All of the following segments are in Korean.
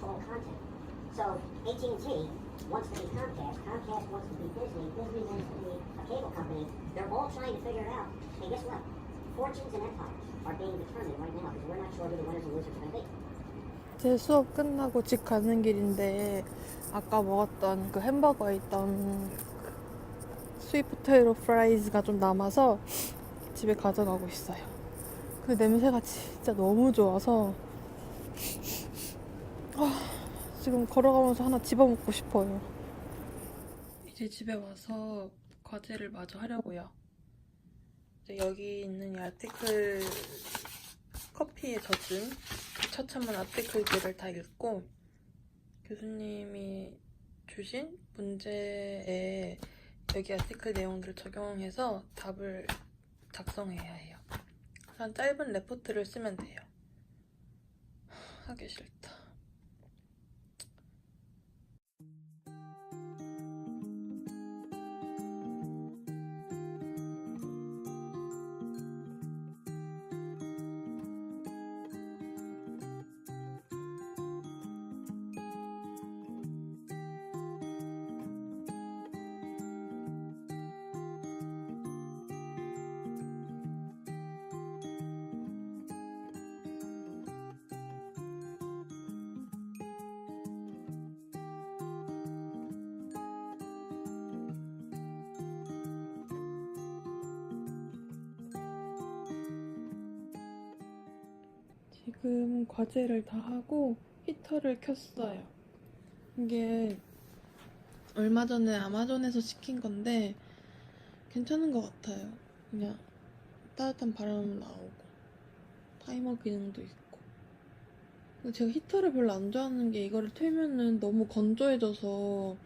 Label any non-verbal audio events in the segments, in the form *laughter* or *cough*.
content. So AT&T wants to be Comcast, Comcast wants to be Disney, Disney wants to be a cable company. They're all trying to figure it out. And guess what? Fortunes and empires are being determined right now because we're not sure who the winners and losers are going to be. 제 수업 끝나고 집 가는 길인데 아까 먹었던 그 햄버거에 있던 스윗 포테이로 프라이즈가 좀 남아서 집에 가져가고 있어요. 그 냄새가 진짜 너무 좋아서 아, 지금 걸어가면서 하나 집어먹고 싶어요. 이제 집에 와서 과제를 마저 하려고요. 여기 있는 이 아티클 커피에 젖은 그 처참한 아티클들을 다 읽고 교수님이 주신 문제에 여기 아티클 내용들을 적용해서 답을 작성해야 해요. 한 짧은 레포트를 쓰면 돼요. 하, 하기 싫다. 지금 과제를 다 하고 히터를 켰어요. 이게 얼마 전에 아마존에서 시킨 건데 괜찮은 것 같아요. 그냥 따뜻한 바람 나오고 타이머 기능도 있고. 제가 히터를 별로 안 좋아하는 게 이거를 틀면은 너무 건조해져서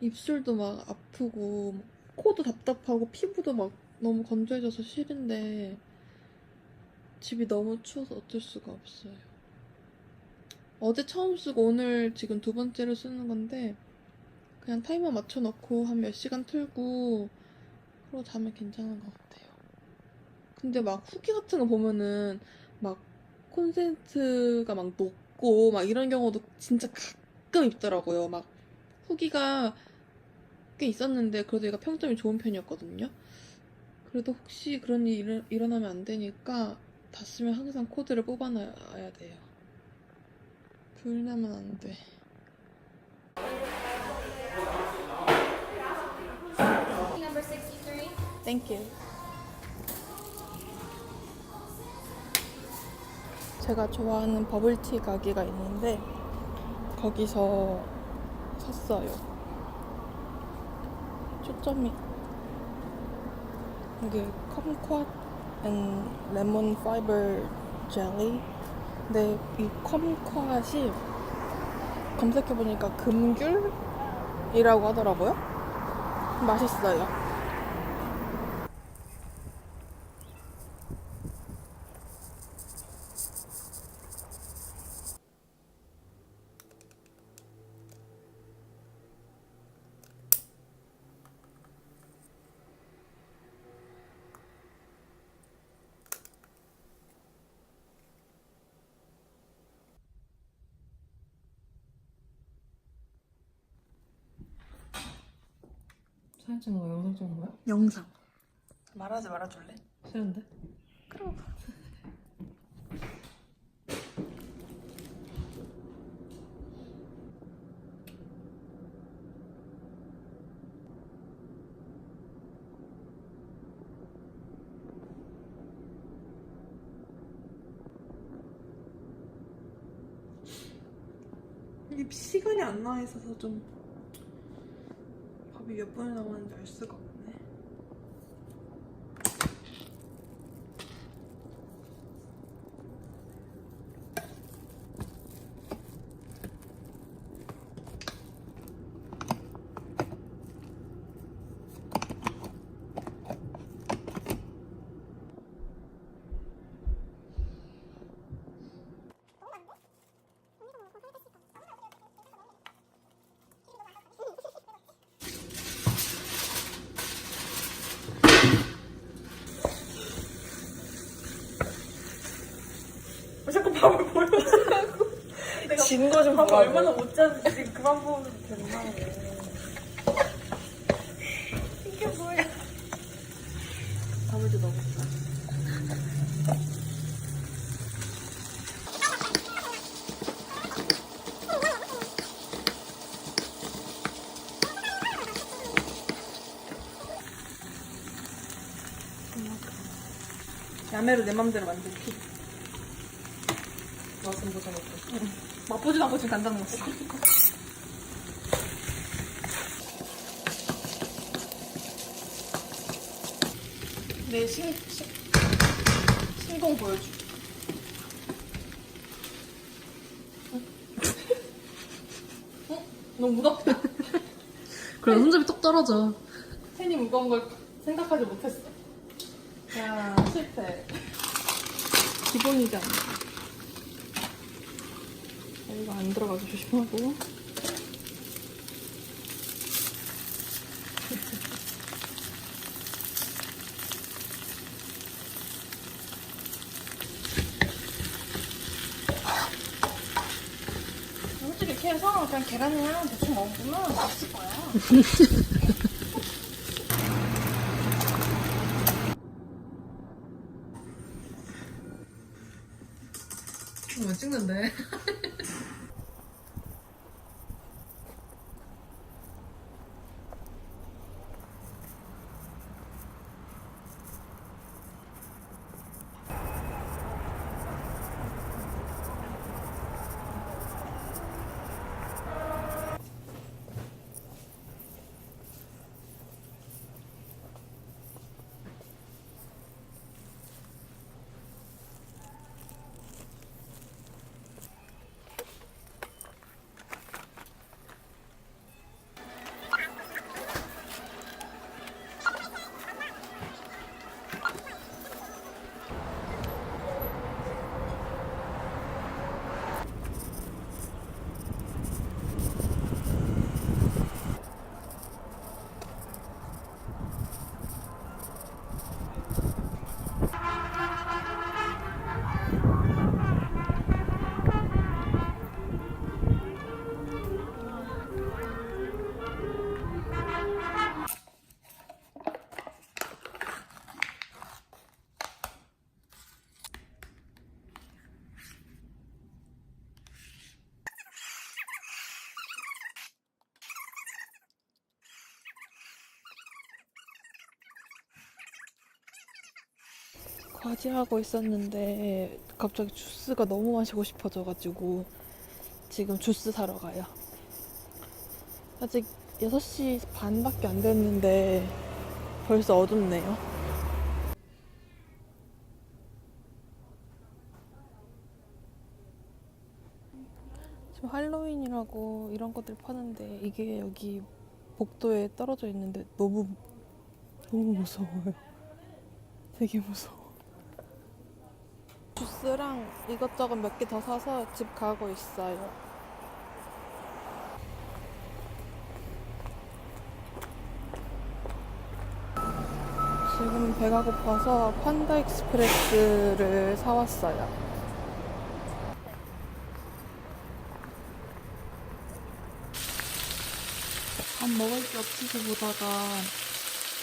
입술도 막 아프고 코도 답답하고 피부도 막 너무 건조해져서 싫은데 집이 너무 추워서 어쩔 수가 없어요. 어제 처음 쓰고 오늘 지금 두 번째로 쓰는 건데 그냥 타이머 맞춰놓고 한 몇 시간 틀고 그러고 자면 괜찮은 것 같아요. 근데 막 후기 같은 거 보면은 막 콘센트가 막 녹고 막 이런 경우도 진짜 가끔 있더라고요. 막 후기가 꽤 있었는데 그래도 얘가 평점이 좋은 편이었거든요. 그래도 혹시 그런 일이 일어- 일어나면 안 되니까 다 쓰면 항상 코드를 뽑아놔야 돼요. 불 나면 안 돼. 63. 땡큐. 제가 좋아하는 버블티 가게가 있는데 거기서 샀어요. 초점이 이게 컴쿼 앤 레몬 파이버 젤리. 근데 이 컴쿼이 검색해보니까 금귤이라고 하더라고요. 맛있어요. 사진 찍는 거 영상 찍는 거야? 영상. 말하지 말아줄래? 싫은데? 그럼. 이게 시간이 안 나와 있어서 좀 몇 분이 남았는지 알 수가 없네. 밥을 보여주냐고. 내가 진거 좀 밥 얼마나 못 잤는지 그만 보면 된다. 이게 뭐야? 아무도 너무 야매로 내 맘대로 피. 맛은 보자 먹고. 맛보지도 않고 지금 간장 넣었어. 내 신, 신, 신공 보여줘. 어? 너무 무겁다. 그래 손잡이 똑 떨어져. 팬이 무거운 걸 생각하지 못했어. 야, 실패. 기본이잖아. 이거 안 들어가서 조심하고. 솔직히 이렇게 해서 그냥 계란이랑 대충 먹으면 맛있을 거야. 왜 찍는데? 과제하고 있었는데 갑자기 주스가 너무 마시고 싶어져가지고 지금 주스 사러 가요. 아직 6시 반밖에 안 됐는데 벌써 어둡네요. 지금 할로윈이라고 이런 것들 파는데 이게 여기 복도에 떨어져 있는데 너무 너무 무서워요. 되게 무서워. 주스랑 이것저것 몇 개 더 사서 집 가고 있어요. 지금 배가 고파서 판다 익스프레스를 사왔어요. 밥 먹을 게 없어서 보다가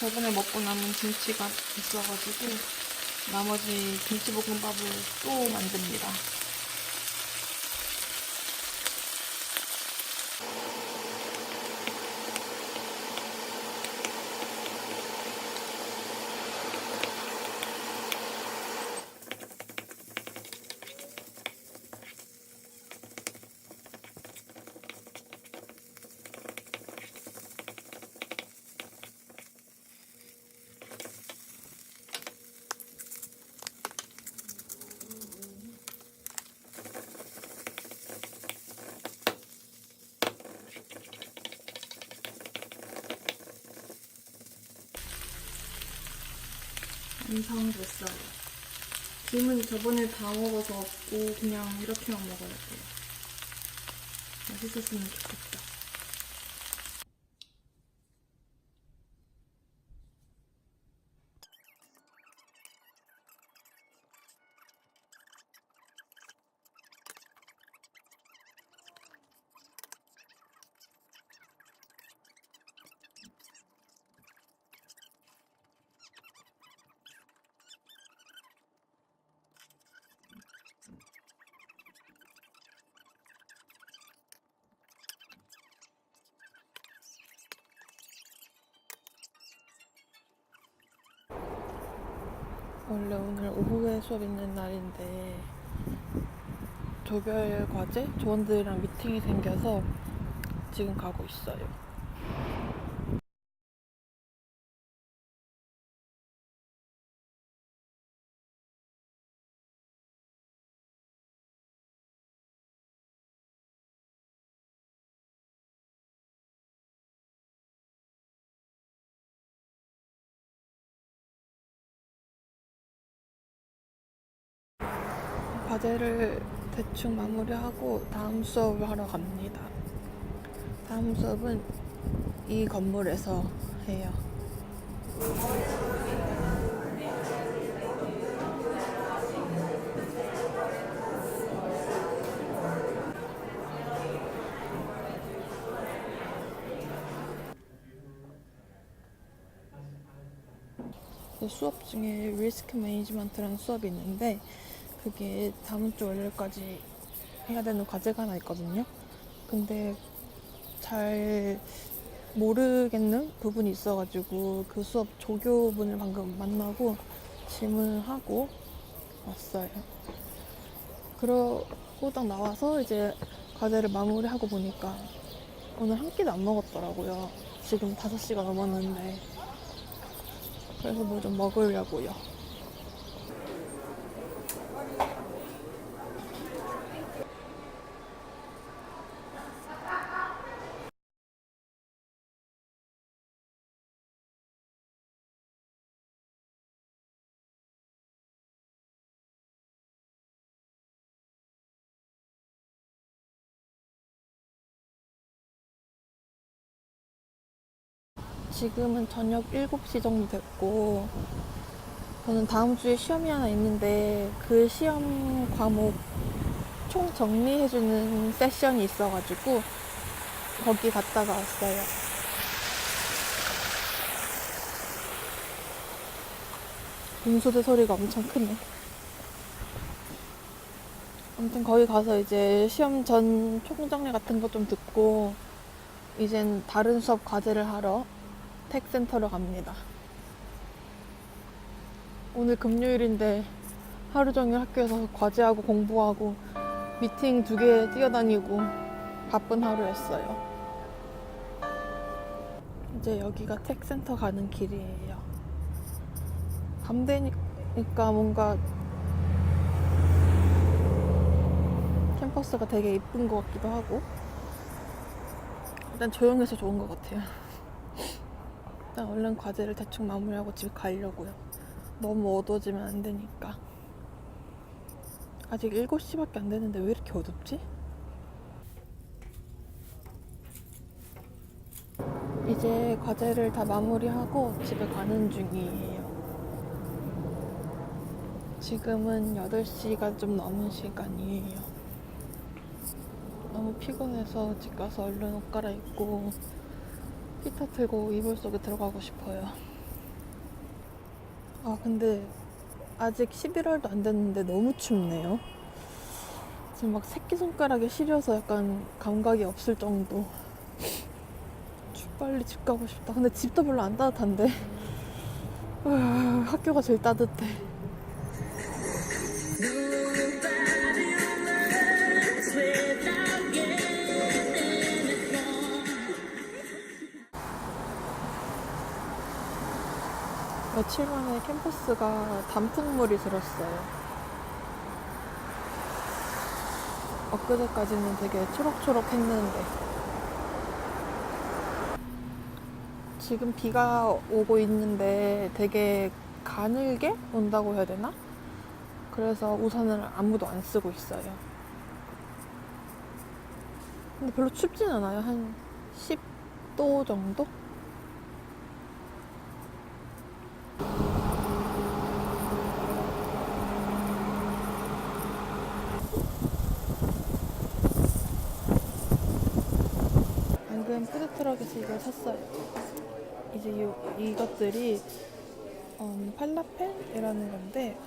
저번에 먹고 남은 김치가 있어가지고 나머지 김치볶음밥을 또 만듭니다. 완성됐어요. 김은 저번에 다 먹어서 없고 그냥 이렇게만 먹어야 돼요. 맛있었으면 좋겠다. 원래 오후에 수업 있는 날인데 조별 과제 조원들이랑 미팅이 생겨서 지금 가고 있어요. 과제를 대충 마무리하고 다음 수업을 하러 갑니다. 다음 수업은 이 건물에서 해요. 그 수업 중에 리스크 매니지먼트라는 수업이 있는데 그게 다음 주 월요일까지 해야 되는 과제가 하나 있거든요. 근데 잘 모르겠는 부분이 있어가지고 그 수업 조교분을 방금 만나고 질문을 하고 왔어요. 그러고 딱 나와서 이제 과제를 마무리하고 보니까 오늘 한 끼도 안 먹었더라고요. 지금 5시가 넘었는데. 그래서 뭐 좀 먹으려고요. 지금은 저녁 7시 정도 됐고, 저는 다음 주에 시험이 하나 있는데, 그 시험 과목 총 정리해주는 세션이 있어가지고, 거기 갔다가 왔어요. 빙소대 소리가 엄청 크네. 아무튼 거기 가서 이제 시험 전 총정리 같은 거 좀 듣고, 이젠 다른 수업 과제를 하러 텍센터로 갑니다. 오늘 금요일인데 하루 종일 학교에서 과제하고 공부하고 미팅 두 개 뛰어다니고 바쁜 하루였어요. 이제 여기가 텍센터 가는 길이에요. 밤 되니까 뭔가 캠퍼스가 되게 이쁜 것 같기도 하고 일단 조용해서 좋은 것 같아요. 일단 얼른 과제를 대충 마무리하고 집에 가려고요. 너무 어두워지면 안 되니까. 아직 7시밖에 안 됐는데 왜 이렇게 어둡지? 이제 과제를 다 마무리하고 집에 가는 중이에요. 지금은 8시가 좀 넘은 시간이에요. 너무 피곤해서 집 가서 얼른 옷 갈아입고 히터 틀고 이불 속에 들어가고 싶어요. 아, 근데 아직 11월도 안 됐는데 너무 춥네요. 지금 막 새끼손가락에 시려서 약간 감각이 없을 정도. 춥, 빨리 집 가고 싶다. 근데 집도 별로 안 따뜻한데. 으아, 학교가 제일 따뜻해. 며칠 만에 캠퍼스가 단풍물이 들었어요. 엊그제까지는 되게 초록초록 했는데. 지금 비가 오고 있는데 되게 가늘게 온다고 해야 되나? 그래서 우산을 아무도 안 쓰고 있어요. 근데 별로 춥진 않아요. 한 10도 정도? 방금 푸드트럭에서 이걸 샀어요. 이제 이, 이것들이 음, 팔라펠이라는 건데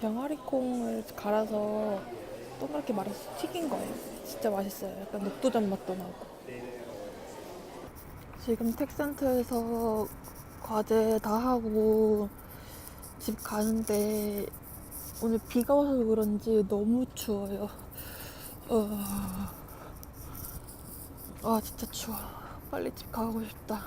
병아리콩을 갈아서 동그랗게 말아서 튀긴 거예요. 진짜 맛있어요. 약간 녹두전 맛도 나고. 지금 텍센터에서 과제 다 하고 집 가는데 오늘 비가 와서 그런지 너무 추워요. 어... 아 진짜 추워. 빨리 집 가고 싶다.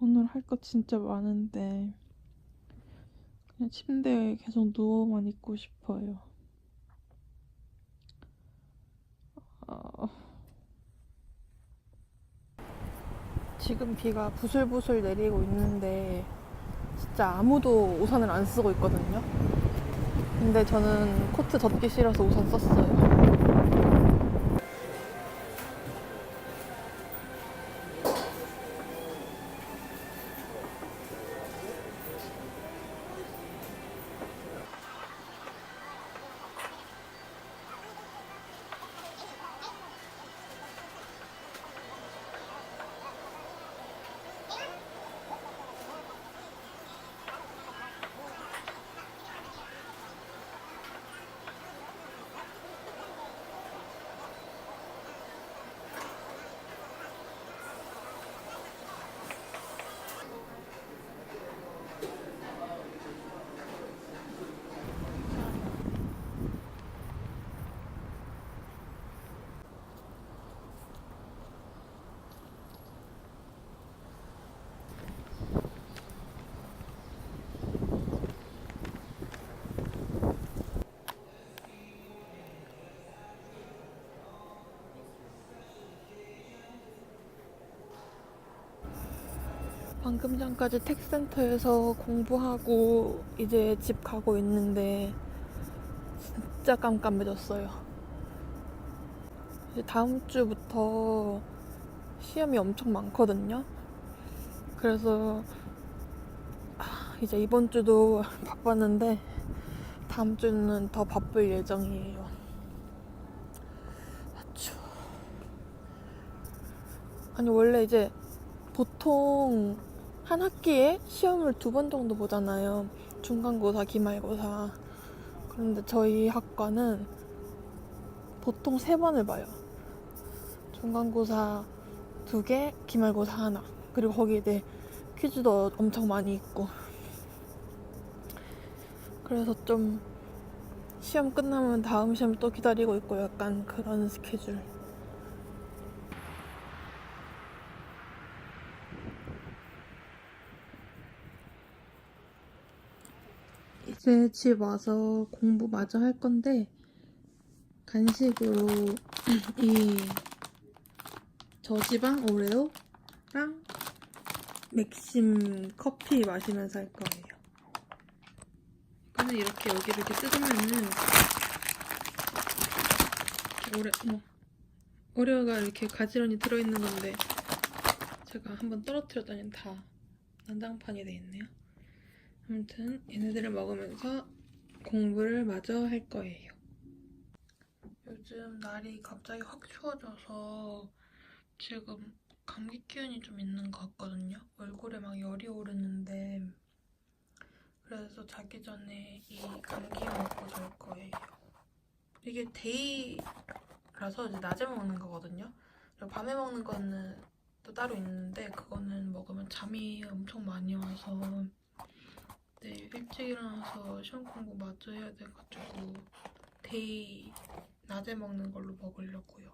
오늘 할거 진짜 많은데 그냥 침대에 계속 누워만 있고 싶어요. 어... 지금 비가 부슬부슬 내리고 있는데 진짜 아무도 우산을 안 쓰고 있거든요. 근데 저는 코트 덮기 싫어서 우산 썼어요. 방금 전까지 텍센터에서 공부하고 이제 집 가고 있는데 진짜 깜깜해졌어요. 이제 다음 주부터 시험이 엄청 많거든요. 그래서 아, 이제 이번 주도 *laughs* 바빴는데 다음 주는 더 바쁠 예정이에요. 아, 추워. 아니 원래 이제 보통 한 학기에 시험을 두 번 정도 보잖아요. 중간고사, 기말고사. 그런데 저희 학과는 보통 세 번을 봐요. 중간고사 두 개, 기말고사 하나. 그리고 거기에 대 퀴즈도 엄청 많이 있고. 그래서 좀 시험 끝나면 다음 시험 또 기다리고 있고 약간 그런 스케줄. 이제 집 와서 공부 마저 할 건데 간식으로 *clears throat* 이 저지방 오레오랑 맥심 커피 마시면서 할 거예요. 이거는 이렇게 여기를 이렇게 뜯으면은 오레 어머 오레오가 이렇게 가지런히 들어있는 건데 제가 한번 떨어뜨렸더니 다 난장판이 돼 있네요. 아무튼 얘네들을 먹으면서 공부를 마저 할 거예요. 요즘 날이 갑자기 확 추워져서 지금 감기 기운이 좀 있는 것 같거든요. 얼굴에 막 열이 오르는데 그래서 자기 전에 이 감기 먹고 잘 거예요. 이게 데이라서 이제 낮에 먹는 거거든요. 밤에 먹는 거는 또 따로 있는데 그거는 먹으면 잠이 엄청 많이 와서 내일 일찍 일어나서 시험 공부 마저 해야 돼가지고 데이 낮에 먹는 걸로 먹으려고요.